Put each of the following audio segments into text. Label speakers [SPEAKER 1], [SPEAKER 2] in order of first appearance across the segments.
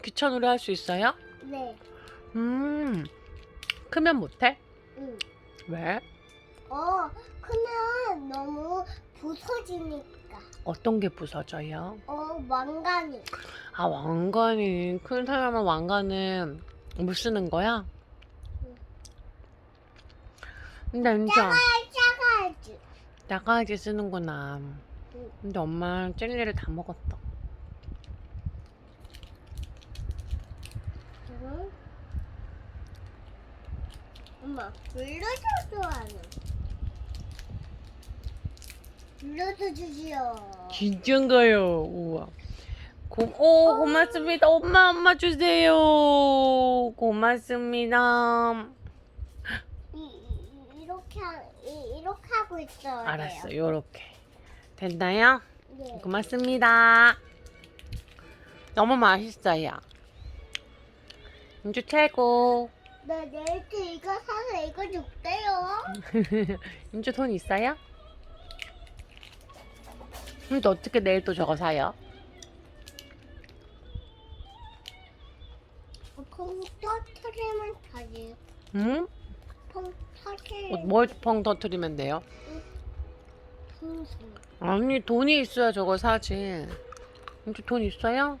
[SPEAKER 1] 귀찮으로 할 수 있어요?
[SPEAKER 2] 네.
[SPEAKER 1] 음. 크면 못해?
[SPEAKER 2] 응.
[SPEAKER 1] 왜?
[SPEAKER 2] 어, 크면 너무 부서지니까.
[SPEAKER 1] 어떤 게 부서져요?
[SPEAKER 2] 어, 왕관이.
[SPEAKER 1] 아 왕관이 큰 사람은 왕관은 못 쓰는 거야?
[SPEAKER 2] 응.
[SPEAKER 1] 근데 진짜
[SPEAKER 2] 작아야지.
[SPEAKER 1] 나가야지 쓰는구나.
[SPEAKER 2] 응.
[SPEAKER 1] 근데 엄마 젤리를 다 먹었다.
[SPEAKER 2] 응? 엄마, 불러줘 좋아하는. 불러줘 주지요.
[SPEAKER 1] 진짠가요? 우와. 고, 오, 고맙습니다. 엄마, 엄마 주세요. 고맙습니다.
[SPEAKER 2] 이, 이, 이렇게 하, 이, 이렇게 하고 있어요.
[SPEAKER 1] 알았어, 요렇게. 됐나요?
[SPEAKER 2] 네.
[SPEAKER 1] 고맙습니다. 너무 맛있어요. 윤주 최고.
[SPEAKER 2] 나 내일 또 이거 사서 이거 줄게요.
[SPEAKER 1] 윤주 돈 있어요? 윤주 어떻게 내일 또 저거 사요?
[SPEAKER 2] 콩 터트리면 다지.
[SPEAKER 1] 응?
[SPEAKER 2] 콩 터트리면
[SPEAKER 1] 뭘펑 터트리면 돼요?
[SPEAKER 2] 풍선.
[SPEAKER 1] 아니 돈이 있어야 저거 사지. 윤주 돈 있어요?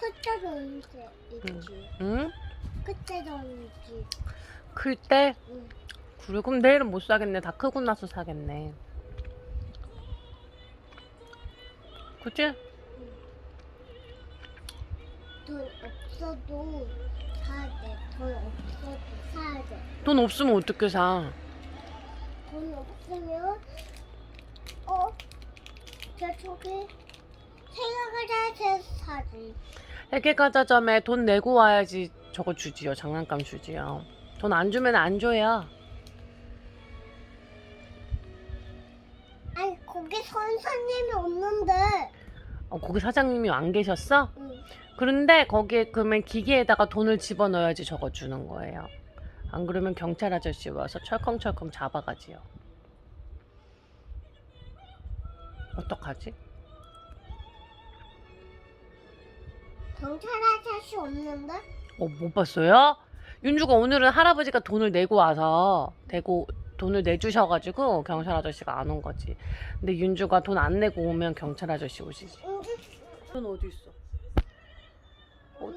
[SPEAKER 2] 끝에도 있지.
[SPEAKER 1] 응?
[SPEAKER 2] 끝에도 있지.
[SPEAKER 1] 클 때?
[SPEAKER 2] 응.
[SPEAKER 1] 그래 그럼 내일은 못 사겠네. 다 크고 나서 사겠네. 그치?
[SPEAKER 2] 돈 없어도 사야 돼. 돈 없어도 사야 돼.
[SPEAKER 1] 돈 없으면 어떻게 사?
[SPEAKER 2] 돈 없으면 어? 저 저기 생각을 해서 사지.
[SPEAKER 1] 회계과자점에 돈 내고 와야지 저거 주지요. 장난감 주지요. 돈 안 주면 안 줘요.
[SPEAKER 2] 아니 거기 선생님이 없는데.
[SPEAKER 1] 어, 거기 사장님이 안 계셨어?
[SPEAKER 2] 응.
[SPEAKER 1] 그런데 거기에 그러면 기계에다가 돈을 집어넣어야지 저거 주는 거예요. 안 그러면 경찰 아저씨 와서 철컹철컹 잡아가지요. 어떡하지?
[SPEAKER 2] 경찰 아저씨 없는데?
[SPEAKER 1] 어, 못 봤어요? 윤주가 오늘은 할아버지가 돈을 내고 와서 대고 돈을 내주셔가지고 경찰 아저씨가 안 온 거지. 근데 윤주가 돈 안 내고 오면 경찰 아저씨 오시지.
[SPEAKER 2] 응.
[SPEAKER 1] 돈 어디 있어? 어?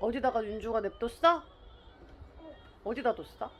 [SPEAKER 1] 어디다가 윤주가 냅뒀어? 어디다 뒀어?